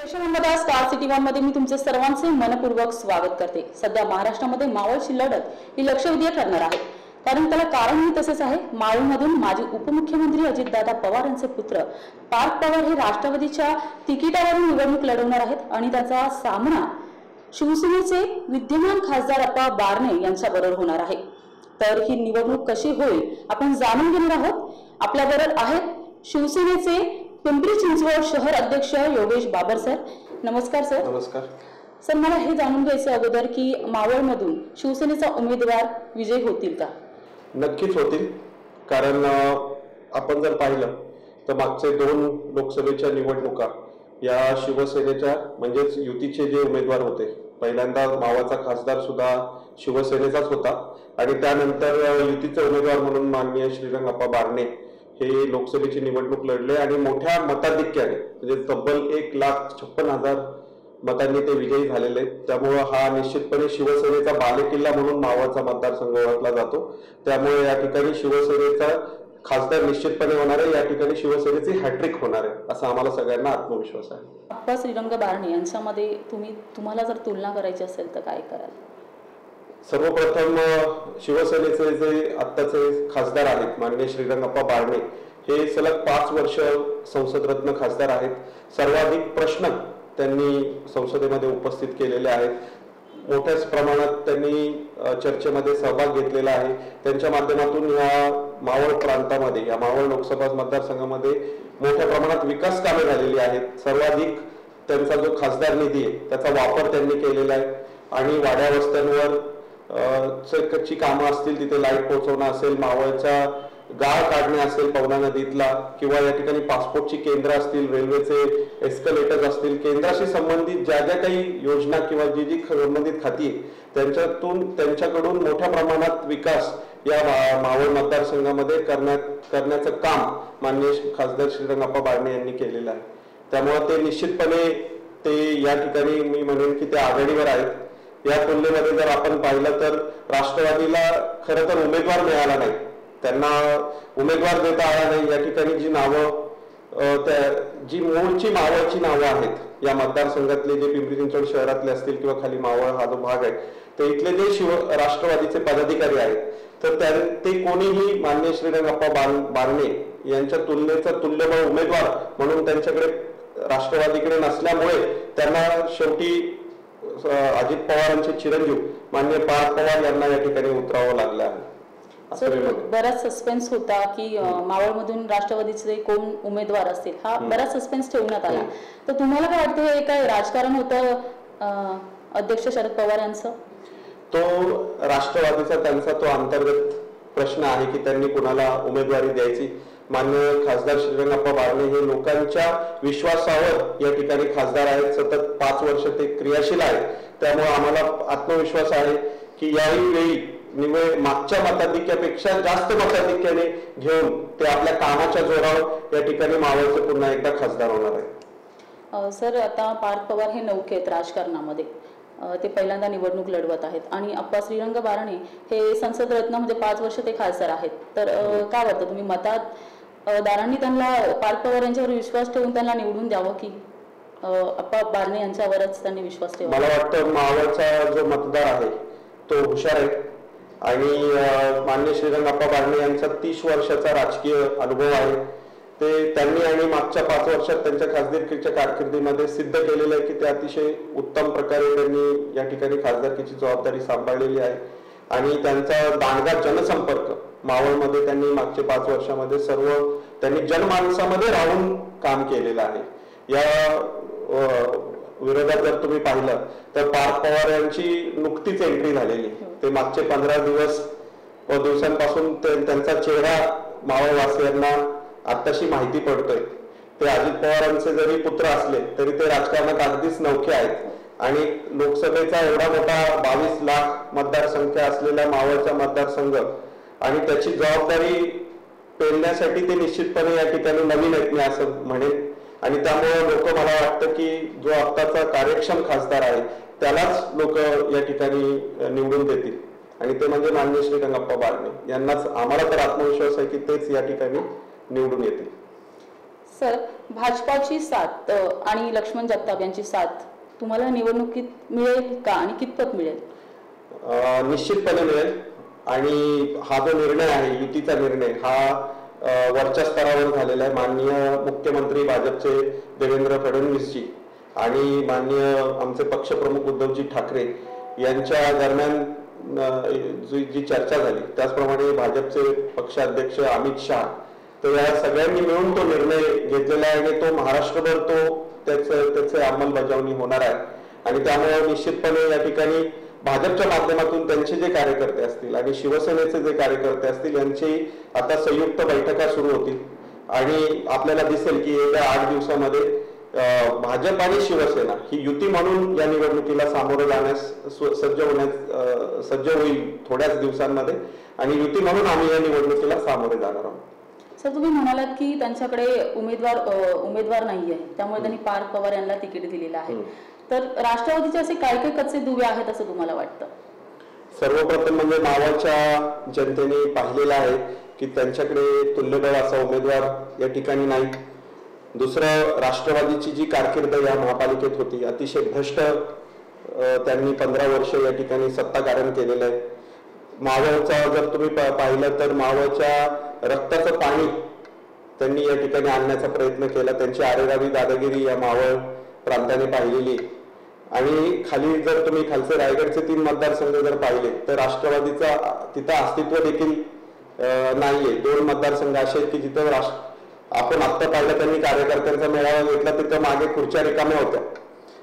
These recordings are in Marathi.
स्टेशन स्टार सिटी वनमध्ये मी तुमचे सर्वांचे मनपूर्वक स्वागत करते. सध्या महाराष्ट्रामध्ये मावळची लढत ही लक्षवेधीय ठरणार आहे. कारण त्याला कारणही तसेच आहे माळूमधून माजी उपमुख्यमंत्री अजितदादा पवार यांचे पुत्र पार्थ पवार हे राष्ट्रवादीच्या तिकिटावरून निवडणूक लढवणार आहेत आणि त्याचा सामना शिवसेनेचे विद्यमान खासदार अप्पा बारणे यांच्याबरोबर होणार आहे. तर ही निवडणूक कशी होईल आपण जाणून घेणार आहोत. आपल्याबरोबर आहेत शिवसेनेचे पिंपरी चिंचवड शहर अध्यक्ष योगेश बाबर सर नमस्कार सर. नमस्कार. सर मला हे जाणून घ्यायचं अगोदर की मावळमधून शिवसेनेचा उमेदवार विजय होतील का? नक्कीच होतील. कारण आपण जर पाहिलं तर मागचे दोन लोकसभेच्या निवडणुका या शिवसेनेच्या म्हणजेच युतीचे जे उमेदवार होते पहिल्यांदा मावाचा खासदार सुद्धा शिवसेनेचाच होता. आणि त्यानंतर युतीचे उमेदवार म्हणून माननीय श्रीरंगप्पा बारणे हे लोकसभेची निवडणूक लढले आणि मोठ्या मताधिक्याने म्हणजे तब्बल एक लाख छप्पन हजार मतांनी ते विजयी झालेले. आहेत. त्यामुळं हा निश्चितपणे शिवसेनेचा बालेकिल्ला म्हणून मावळचा मतदारसंघ ओळखला जातो. त्यामुळे या ठिकाणी शिवसेनेचा खासदार निश्चितपणे होणार आहे या ठिकाणी शिवसेनेची हॅट्रिक होणार आहे असा आम्हाला सगळ्यांना आत्मविश्वास आहे. अप्पा श्रीरंग बारणे यांच्यामध्ये तुम्ही तुम्हाला जर तुलना करायची असेल तर काय कराल? सर्वप्रथम शिवसेनेचे जे आत्ताचे खासदार आहेत माननीय श्रीरंगप्पा बारणे हे सलग पाच वर्ष संसदरत्न खासदार आहेत. सर्वाधिक प्रश्न त्यांनी संसदेमध्ये उपस्थित केलेले आहेत. मोठ्याच प्रमाणात त्यांनी चर्चेमध्ये सहभाग घेतलेला आहे. त्यांच्या माध्यमातून या मावळ प्रांतामध्ये या मावळ लोकसभा मतदारसंघामध्ये मोठ्या प्रमाणात विकास कामे झालेली आहेत. सर्वाधिक त्यांचा जो खासदार निधी आहे त्याचा वापर त्यांनी केलेला आहे. आणि वाड्या वस्त्यांवर च- कच्ची कामं असतील तिथे लाइट पोहोचवणं असेल मावळच्या गाळ काढणे असेल पवना नदीतला किंवा या ठिकाणी पासपोर्टची केंद्र असतील रेल्वेचे एस्कलेटर्स असतील केंद्राशी संबंधित ज्या ज्या काही योजना किंवा जी जी संबंधित खाती त्यांच्यातून त्यांच्याकडून मोठ्या प्रमाणात विकास या मावळ मतदारसंघामध्ये करण्यात करण्याचं काम माननीय श्री- खासदार श्रीरंगप्पा बारणे यांनी केलेलं आहे. त्यामुळे ते निश्चितपणे ते या ठिकाणी मी म्हणेन की ते आघाडीवर आहेत. या तुलनेमध्ये जर आपण पाहिलं तर राष्ट्रवादीला खरं तर उमेदवार मिळाला नाही. त्यांना उमेदवार देता आला नाही. या ठिकाणी जी नावं त्या जी मूळची मावळची नावं आहेत या मतदारसंघातले जे पिंपरी चिंचवड शहरातले असतील किंवा खाली मावळ हा जो भाग आहे तर इथले जे शिव राष्ट्रवादीचे पदाधिकारी आहेत तर त्या ते कोणीही मान्य श्रीरंगप्पा बार बारणे यांच्या तुलनेचा तुल्यबळ उमेदवार म्हणून त्यांच्याकडे राष्ट्रवादीकडे नसल्यामुळे त्यांना शेवटी अजित पवारांचे चिरंजीव मान्य पार्थ पवार यांना या ठिकाणी उतरावं लागलं आहे. बराच सस्पेन्स होता की मावळमधून राष्ट्रवादीचे कोण उमेदवार असतील हा बराच सस्पेन्स ठेवण्यात आला. तर तुम्हाला काय वाटतं हे काय राजकारण होतं अध्यक्ष शरद पवार यांचं तो राष्ट्रवादीचा त्यांचा तो अंतर्गत प्रश्न आहे की त्यांनी कुणाला उमेदवारी द्यायची. मान्य खासदार श्रीरंगप्पा बारणे हे लोकांच्या विश्वासावर या ठिकाणी खासदार आहेत. सतत पाच वर्ष ते क्रियाशील आहेत. त्यामुळे आम्हाला आत्मविश्वास आहे की याही वेळी निवड मागच्या मताधिक्यापेक्षा जास्त मताधिक्याने घेऊन ते आपल्या कामाच्या जोरावर या ठिकाणी मावळचे पुन्हा एकदा खासदार होणार आहेत. अ, सर आता पार्थ पवार हे नौके आहेत राजकारणामध्ये. ते पहिल्यांदा निवडणूक लढवत आहेत. आणि अप्पा श्रीरंग बारणे हे संसद रत्न म्हणजे पाच वर्ष ते खासदार आहेत. तर अ, काय वाटतं? तुम्ही मतात दारांनी त्यांना पार्थ पवार यांच्यावर विश्वास ठेवून त्यांना निवडून द्यावं की अप्पा बारणे यांच्यावरच त्यांनी विश्वास ठेवा मला वाटतं मावळचा जो मतदार आहे तो हुशार आहे. आणि अं, श्रीरंग अप्पा बारणे यांचा तीस वर्षाचा राजकीय अनुभव आहे. ते त्यांनी आणि मागच्या पाच वर्षात त्यांच्या खासदारकीच्या कारकिर्दीमध्ये सिद्ध केलेलं आहे की ते अतिशय उत्तम प्रकारे त्यांनी या ठिकाणी खासदारकीची जबाबदारी सांभाळलेली आहे. आणि त्यांचा दांडगा जनसंपर्क मावळमध्ये त्यांनी मागच्या पाच वर्षामध्ये सर्व त्यांनी जनमानसामध्ये राहून काम केलेलं आहे. या विरोधात जर तुम्ही पाहिलं तर पार्थ पवार यांची नुकतीच एंट्री झालेली. ते मागचे पंधरा दिवस व दिवसांपासून त्यांचा चेहरा मावळवासियांना आत्ताशी माहिती पडतोय. ते अजित पवारांचे जरी पुत्र असले तरी ते राजकारणात अगदीच नौखे आहेत. आणि लोकसभेचा एवढा मोठा बावीस लाख मतदारसंख्या असलेला मावळचा मतदारसंघ आणि त्याची जबाबदारी पेलण्यासाठी ते निश्चितपणे या ठिकाणी नवीन आहेत मी असं म्हणेन. आणि त्यामुळे लोक मला वाटतं की जो आत्ताचा कार्यक्षम खासदार आहे त्यालाच लोक या ठिकाणी निवडून देतील. आणि ते म्हणजे मान्य श्री रंगप्पा बारणे. यांनाच आम्हाला तर आत्मविश्वास आहे की तेच या ठिकाणी निवडून येतील. सर भाजपाची साथ आणि लक्ष्मण जगताप यांची साथ तुम्हाला निवडणुकीत मिळेल का आणि कितपत मिळेल? निश्चितपणे मिळेल. आणि हा जो निर्णय आहे युतीचा निर्णय हा वरच्या स्तरावर झालेला आहे. माननीय मुख्यमंत्री भाजपचे देवेंद्र फडणवीसजी आणि माननीय आमचे पक्षप्रमुख उद्धवजी ठाकरे यांच्या दरम्यान जी जी चर्चा झाली त्याचप्रमाणे भाजपचे पक्षाध्यक्ष अमित शहा. तर या सगळ्यांनी मिळून तो निर्णय घेतलेला आहे आणि तो महाराष्ट्रभर तो त्याचं त्याचे अंमलबजावणी होणार आहे. आणि त्यामुळे निश्चितपणे या ठिकाणी भाजपच्या माध्यमातून त्यांचे जे कार्यकर्ते असतील आणि शिवसेनेचे जे कार्यकर्ते असतील यांची आता संयुक्त बैठका सुरू होतील. आणि आपल्याला दिसेल की येत्या आठ दिवसामध्ये भाजप आणि शिवसेना ही युती म्हणून या निवडणुकीला सामोरं जाण्यास सज्ज होण्यास सज्ज होईल थोड्याच दिवसांमध्ये. आणि युती म्हणून आम्ही या निवडणुकीला सामोरे जाणार आहोत. सर तुम्ही म्हणालात की त्यांच्याकडे उमेदवार उमेदवार नाही आहे त्यामुळे त्यांनी पार्थ पवार यांना तिकीट दिलेलं आहे. तर राष्ट्रवादीचे असे काय काय कच्चे दुवे आहेत असं तुम्हाला वाटतं? सर्वप्रथम म्हणजे मावाच्या जनतेने पाहिलेलं आहे की त्यांच्याकडे तुल्यबळ असा उमेदवार या ठिकाणी नाही. दुसरं राष्ट्रवादीची जी कारकीर्द या महापालिकेत होती अतिशय भ्रष्ट त्यांनी पंधरा वर्ष या ठिकाणी सत्ताकारण केलेलं आहे. मावळचा जर तुम्ही पाहिलं तर मावळच्या रक्ताचं पाणी त्यांनी या ठिकाणी आणण्याचा प्रयत्न केला. त्यांची आरेरावी दादागिरी या मावळ प्रांताने पाहिलेली आहे. आणि खाली जर तुम्ही खालचे रायगडचे तीन मतदारसंघ जर पाहिले तर राष्ट्रवादीचा तिथं अस्तित्व देखील नाहीये. दोन मतदारसंघ असे आहेत की जिथं राष्ट्र आपण आत्ता पाहिलं त्यांनी कार्यकर्त्यांचा मेळावा घेतला तिथं मागे खुर्च्या रिकाम्या होत्या.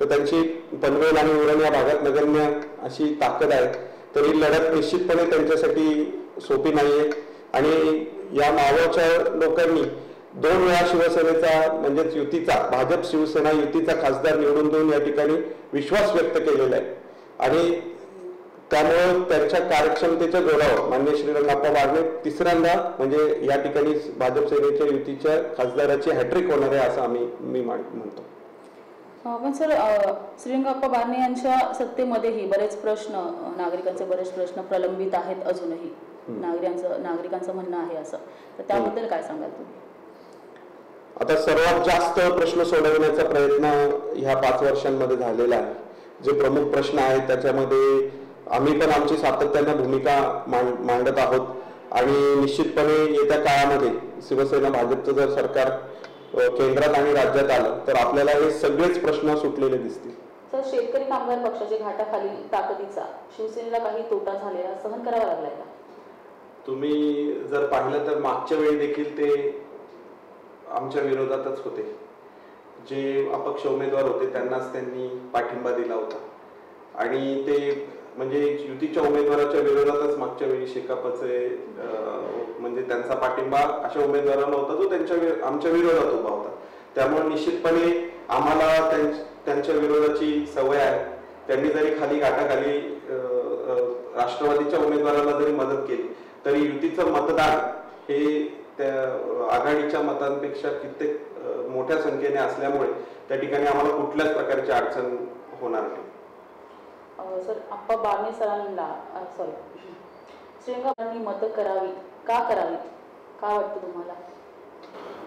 तर त्यांची पनवेल आणि उरण या भागात नगण्य अशी ताकद आहे. तर ही लढत निश्चितपणे त्यांच्यासाठी सोपी नाहीये. आणि या मावळच्या लोकांनी दोन वेळा शिवसेनेचा म्हणजेच युतीचा भाजप शिवसेना युतीचा खासदार निवडून देऊन या ठिकाणी विश्वास व्यक्त केलेला आहे. आणि त्यामुळे त्यांच्या कार्यक्षमतेच्या जोरावर मान्य श्रीरंगाप्पा बारणे तिसऱ्यांदा म्हणजे या ठिकाणी भाजप सेनेच्या युतीच्या खासदाराची हॅट्रिक होणार आहे असं आम्ही मी म्हणतो. पण सर श्रीरंगाप्पा बारणे यांच्या सत्तेमध्येही बरेच प्रश्न नागरिकांचे बरेच प्रश्न प्रलंबित आहेत अजूनही. नागरिकांचं नागरिकांचं म्हणणं आहे असं. तर त्याबद्दल काय सांगाल तुम्ही? आता सर्वात जास्त प्रश्न सोडवण्याचा प्रयत्न ह्या पाच वर्षांमध्ये झालेला आहे. जे प्रमुख प्रश्न आहेत त्याच्यामध्ये आम्ही पण आमची सातत्यानं भूमिका मांड मांडत आहोत. आणि निश्चितपणे येत्या काळामध्ये शिवसेना भाजपचं जर सरकार केंद्रात आणि राज्यात आलं तर आपल्याला हे सगळेच प्रश्न सुटलेले दिसतील. तर शेतकरी कामगार पक्षाच्या घाटाखाली ताकदीचा शिवसेनेला काही तोटा झालेला सहन करावा लागलाय का? तुम्ही जर पाहिलं तर मागच्या वेळी देखील ते आमच्या विरोधातच होते. जे अपक्ष उमेदवार होते त्यांनाच त्यांनी पाठिंबा दिला होता. आणि ते म्हणजे युतीच्या उमेदवाराच्या विरोधातच मागच्या वेळी शेकापचे म्हणजे त्यांचा पाठिंबा अशा उमेदवारांना होता जो त्यांच्या आमच्या विरोधात उभा होता. त्यामुळे निश्चितपणे आम्हाला त्यां- त्यांच्या विरोधाची सवय आहे. त्यांनी जरी खाली घाटाखाली राष्ट्रवादीच्या उमेदवाराला जरी मदत केली तरी युतीचं मतदान हे त्या आघाडीच्या मतांपेक्षा कित्येक मोठ्या संख्येने असल्यामुळे त्या ठिकाणी आम्हाला कुठल्याच प्रकारची अडचण होणार नाही. सर आप्पा बारणे सरांना सॉरी श्रीरंगाप्पांनी मतं करावी का करावी का वाटतं तुम्हाला?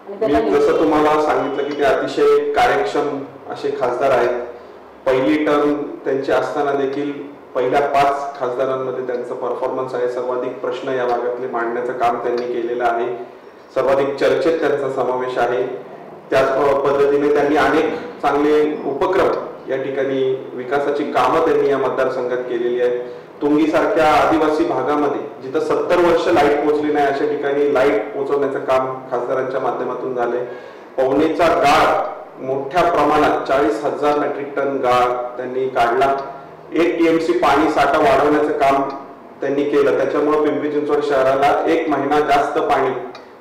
मी जसं तुम्हाला सांगितलं की ते अतिशय कार्यक्षम असे खासदार आहेत. पहिली टर्म त्यांची असताना देखील पहिल्या पाच खासदारांमध्ये त्यांचा परफॉर्मन्स आहे. सर्वाधिक प्रश्न या भागातले मांडण्याचं काम त्यांनी केलेलं आहे. सर्वाधिक चर्चेत त्यांचा समावेश आहे. त्याच पद्धतीने त्यांनी अनेक चांगले उपक्रम या ठिकाणी विकासाची कामं त्यांनी या मतदारसंघात केलेली आहेत. तुंगीसारख्या आदिवासी भागामध्ये जिथं सत्तर वर्ष लाइट पोहोचली नाही अशा ठिकाणी लाइट पोहोचवण्याचं काम खासदारांच्या माध्यमातून झालंय. पवनेचा गाळ मोठ्या प्रमाणात चाळीस हजार मेट्रिक टन गाळ त्यांनी काढला. एक टीएमसी पाणी साठा वाढवण्याचं काम त्यांनी केलं. त्याच्यामुळे पिंपरी चिंचवड शहराला एक महिना जास्त पाणी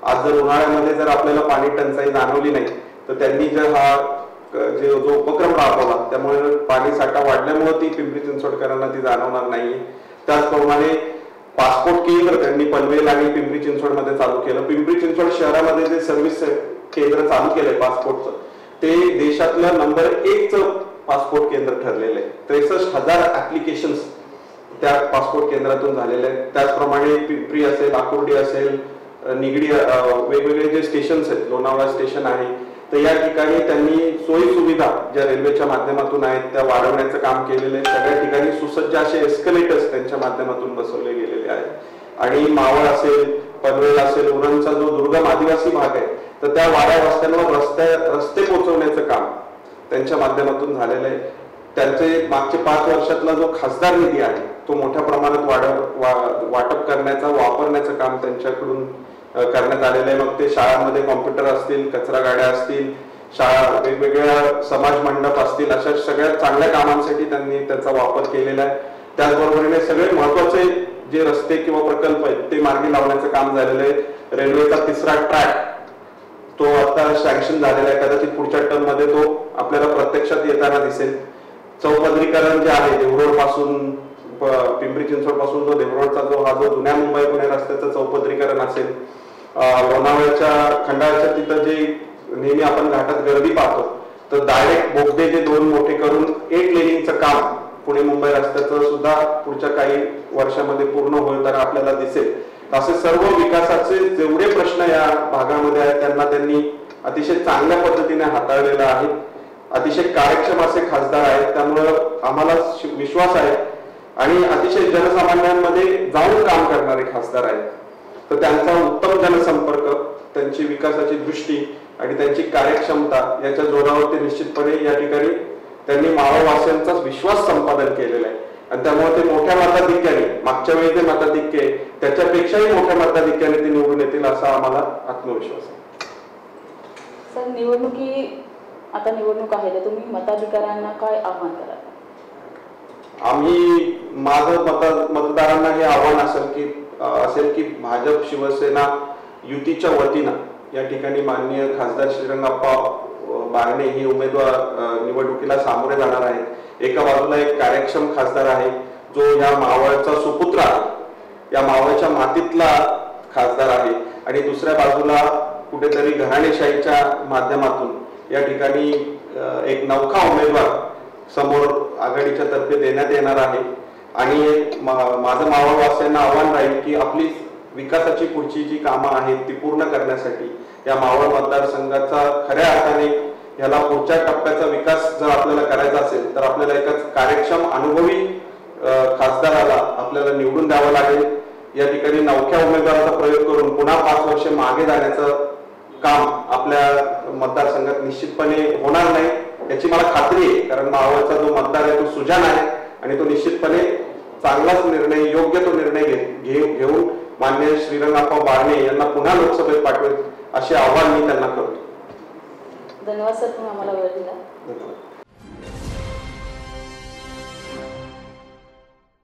आज जर उन्हाळ्यामध्ये जर आपल्याला पाणी टंचाई जाणवली नाही तर त्यांनी जर हा जे जो उपक्रम राबवला त्यामुळे पाणी साठा वाढल्यामुळे ती पिंपरी चिंचवडकरांना ती जाणवणार नाहीये. त्याचप्रमाणे पासपोर्ट केंद्र त्यांनी पनवेल आणि पिंपरी चिंचवडमध्ये चालू केलं. पिंपरी चिंचवड शहरामध्ये जे सर्व्हिस केंद्र चालू केलंय पासपोर्टचं ते देशातलं नंबर एकचं पासपोर्ट केंद्र ठरलेलं आहे. त्रेसष्ट हजार ऍप्लिकेशन त्या पासपोर्ट केंद्रातून झालेले आहेत. त्याचप्रमाणे पिंपरी असेल आकुर्डी असेल निगडी वेगवेगळे जे स्टेशन्स आहेत लोणावळा स्टेशन आहे तर या ठिकाणी त्यांनी सोयी सुविधा ज्या रेल्वेच्या माध्यमातून आहेत त्या वाढवण्याचं काम केलेलं आहे. सगळ्या ठिकाणी सुसज्ज असे एस्कलेटर्स त्यांच्या माध्यमातून बसवले गेलेले आहेत. आणि मावळ असेल पनवेल असेल उरणचा जो दुर्गम आदिवासी भाग आहे तर त्या वाड्या वस्त्यांवर रस्ते रस्ते पोहोचवण्याचं काम त्यांच्या माध्यमातून झालेलं आहे. त्यांचे मागचे पाच वर्षातला जो खासदार निधी आहे तो मोठ्या प्रमाणात वाढ वाटप करण्याचा वापरण्याचं काम त्यांच्याकडून करण्यात आलेलं आहे. मग ते शाळांमध्ये कॉम्प्युटर असतील कचरा गाड्या असतील शाळा वेगवेगळ्या समाज मंडप असतील अशा सगळ्या चांगल्या कामांसाठी त्यांनी त्याचा वापर केलेला आहे. त्याचबरोबरीने सगळे महत्त्वाचे जे रस्ते किंवा प्रकल्प आहेत ते मार्गी लावण्याचं काम झालेलं आहे. रेल्वेचा तिसरा ट्रॅक तो आता सँक्शन झालेला आहे. कदाचित पुढच्या टर्ममध्ये तो आपल्याला प्रत्यक्षात येताना दिसेल. चौपदरीकरण जे आहे देवरोडपासून पिंपरी चिंचवडपासून जो देवरोडचा जो हा जो जुन्या मुंबई पुणे रस्त्याचं चौपदरीकरण असेल लोणावळ्याच्या खंडाळ्याच्या तिथं जे नेहमी आपण घाटात गर्दी पाहतो तर डायरेक्ट बोगदे जे दोन मोठे करून एक लेनिंगचं काम पुणे मुंबई रस्त्याचं सुद्धा पुढच्या काही वर्षामध्ये पूर्ण होताना आपल्याला दिसेल. असे सर्व विकासाचे जेवढे प्रश्न या भागामध्ये आहेत त्यांना त्यांनी अतिशय चांगल्या पद्धतीने हाताळलेला आहे. अतिशय कार्यक्षम असे खासदार आहेत त्यामुळं आम्हाला विश्वास आहे. आणि अतिशय जनसामान्यांमध्ये जाऊन काम करणारे खासदार आहेत. तर त्यांचा उत्तम जनसंपर्क त्यांची विकासाची दृष्टी आणि त्यांची कार्यक्षमता याच्या जोरावरती निश्चितपणे या ठिकाणी त्यांनी मावळवासियांचा विश्वास संपादन केलेला आहे. आणि त्यामुळे ते मोठ्या मताधिक्याने मागच्या वेळी ते मताधिक्य आहे, त्याच्यापेक्षाही मोठ्या मताधिक्याने ते निवडून येतील असा आम्हाला आत्मविश्वास आहे. सर निवडणुकी आता निवडणूक आहे तर तुम्ही मताधिकाऱ्यांना काय आव्हान कराल? आम्ही माझं मत मतदारांना हे आव्हान असेल की असेल की भाजप शिवसेना युतीच्या वतीनं या ठिकाणी माननीय खासदार श्रीरंगाप्पा बारणे हे उमेदवार निवडणुकीला सामोरे जाणार आहेत. एका बाजूला एक कार्यक्षम खासदार आहे जो या मावळचा सुपुत्र आहे. या मावळच्या मातीतला खासदार आहे. आणि दुसऱ्या बाजूला कुठेतरी घराणेशाहीच्या माध्यमातून या ठिकाणी एक नौखा उमेदवार समोर आघाडीच्या तर्फे देण्यात येणार आहे. आणि माझं मावळवासियांना आव्हान राहील की आपली विकासाची पुढची जी कामं आहेत ती पूर्ण करण्यासाठी या मावळ मतदारसंघाचा खऱ्या अर्थाने याला पुढच्या टप्प्याचा विकास जर आपल्याला करायचा असेल तर आपल्याला एकाच कार्यक्षम अनुभवी खासदाराला आपल्याला निवडून द्यावं लागेल. या ठिकाणी नवख्या उमेदवाराचा प्रयोग करून पुन्हा पाच वर्ष मागे जाण्याचं काम आपल्या मतदारसंघात निश्चितपणे होणार नाही. याची मला खात्री आहे. कारण मावळचा जो मतदार आहे तो सुजान आहे आणि तो निश्चितपणे चांगलाच निर्णय योग्य तो निर्णय घेऊन मान्य श्रीरंगाप्पा बारणे यांना पुन्हा लोकसभेत पाठवेल असे आव्हान मी त्यांना करतो. धन्यवाद सर तुम्ही आम्हाला वेळ दिला. धन्यवाद.